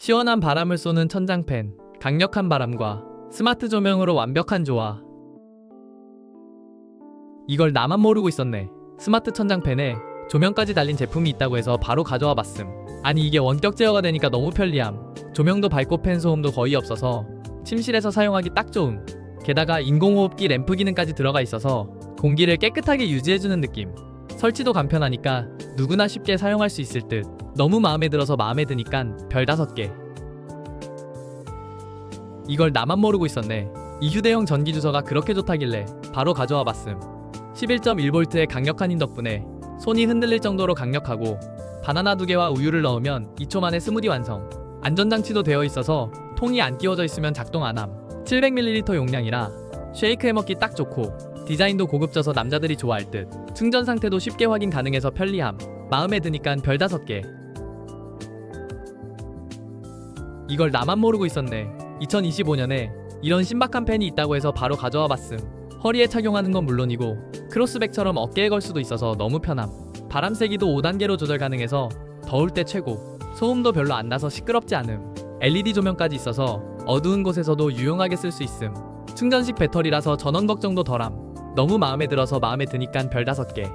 시원한 바람을 쏘는 천장팬, 강력한 바람과 스마트 조명으로 완벽한 조화. 이걸 나만 모르고 있었네. 스마트 천장팬에 조명까지 달린 제품이 있다고 해서 바로 가져와 봤음. 아니 이게 원격 제어가 되니까 너무 편리함. 조명도 밝고 팬 소음도 거의 없어서 침실에서 사용하기 딱 좋음. 게다가 인공호흡기 램프 기능까지 들어가 있어서 공기를 깨끗하게 유지해주는 느낌. 설치도 간편하니까 누구나 쉽게 사용할 수 있을 듯. 너무 마음에 들어서 마음에 드니깐 별 다섯 개. 이걸 나만 모르고 있었네. 이 휴대용 전기 주소가 그렇게 좋다길래 바로 가져와 봤음. 11.1V의 강력한 힘 덕분에 손이 흔들릴 정도로 강력하고 바나나 두 개와 우유를 넣으면 2초 만에 스무디 완성. 안전장치도 되어 있어서 통이 안 끼워져 있으면 작동 안 함. 700ml 용량이라 쉐이크 해 먹기 딱 좋고 디자인도 고급져서 남자들이 좋아할 듯. 충전 상태도 쉽게 확인 가능해서 편리함. 마음에 드니깐 별 다섯 개. 이걸 나만 모르고 있었네. 2025년에 이런 신박한 펜이 있다고 해서 바로 가져와 봤음. 허리에 착용하는 건 물론이고 크로스백처럼 어깨에 걸 수도 있어서 너무 편함. 바람 세기도 5단계로 조절 가능해서 더울 때 최고. 소음도 별로 안 나서 시끄럽지 않음. LED 조명까지 있어서 어두운 곳에서도 유용하게 쓸 수 있음. 충전식 배터리라서 전원 걱정도 덜함. 너무 마음에 들어서 마음에 드니깐 별 다섯 개.